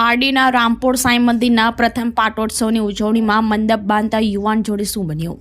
પારડીના રામપોર સાંઈ મંદિરના પ્રથમ પાટોત્સવની ઉજવણીમાં મંડપ બાંધતા યુવાન જોડે શું બન્યું?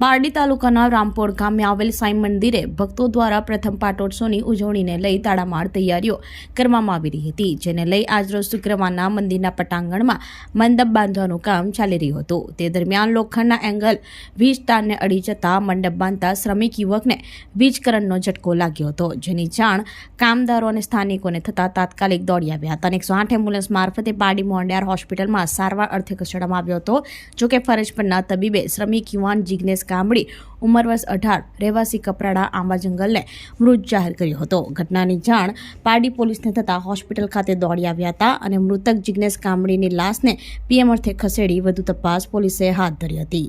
પારડી તાલુકાના રામપોર ગામે આવેલ સાંઈ મંદિરે ભક્તો દ્વારા પ્રથમ પાટોત્સવની ઉજવણીને લઈ તાળામાર તૈયારીઓ કરવામાં આવી રહી હતી, જેને લઈ આજરોજ શુક્રવારના મંદિરના પટાંગણમાં મંડપ બાંધવાનું કામ ચાલી રહ્યું હતું. તે દરમિયાન લોખંડના એંગલ વીજ તારને અડી જતા મંડપ બાંધતા શ્રમિક યુવકને વીજ કરંટનો ઝટકો લાગ્યો હતો, જેની જાણ કામદારો અને સ્થાનિકોને થતાં તાત્કાલિક દોડી આવ્યા હતા અને એકસો આઠ એમ્બ્યુલન્સ મારફતે બારડી મોંડિયાર હોસ્પિટલમાં સારવાર અર્થે ખસેડવામાં આવ્યો હતો. જોકે ફરજ પરના તબીબે શ્રમિક યુવાન કામડી ઉંમર વર્ષ અઢાર રહેવાસી કપરાડા આંબા જંગલને મૃત જાહેર કર્યો હતો. ઘટનાની જાણ પારડી પોલીસને થતાં હોસ્પિટલ ખાતે દોડી આવ્યા હતા અને મૃતક જિગ્નેશ કામડીની લાશને પીએમ અર્થે ખસેડી વધુ તપાસ પોલીસે હાથ ધરી હતી.